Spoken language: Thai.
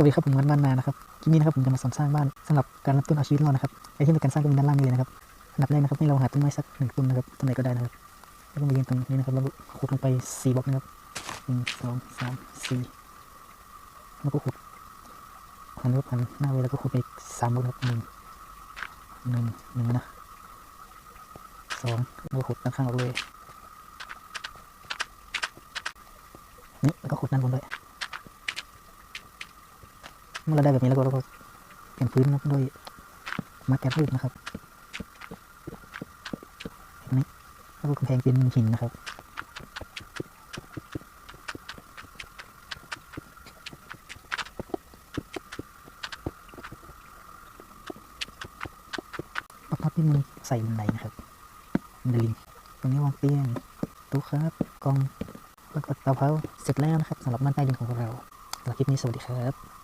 วัสดีครับผมมันบ้านนานะครับคลิปนี้นะครับผมจะมาสอนสร้างบ้านสำหรับการรับต้นเอาชีวิตรอดนะครับไอที่ในการสร้างก็มีด้านล่างนี้เลยนะครับอันดับแรกนะครับให้เราหาต้นไม้สักหนึ่งต้นนะครับต้นไหนก็ได้นะครับแล้วก็มายืนตรงนี้นะครับแล้วก็ขุดลงไปสี่บล็อกนะครับหนึ่งสองสามสี่แล้วก็ขุดหันรถหันหน้าไปแล้วก็ขุดไปสามบล็อกนะครับหนึ่งหนึ่งหนึ่งนะสองแล้วก็ขุดด้านข้างออกเลยนี่แล้วก็ขุดด้านบนด้วย มื่อเราได้แบบนี้แล้วก็เราก็เปลี่ยนพื้นด้วยไมาแกะรูปนะครับแบบนี้แล้วก็กำแพงเป็นหินนะครับปักพับที่มือใส่บันไดนะครับบันไดลิงตรงนี้วางเตียงต๊ะครับกล่องแล้วก็เตาเผาเสร็จแล้วนะครับสำหรับบ้านใต้ดินของเราสำหรับคลิปนี้สวัสดีครับ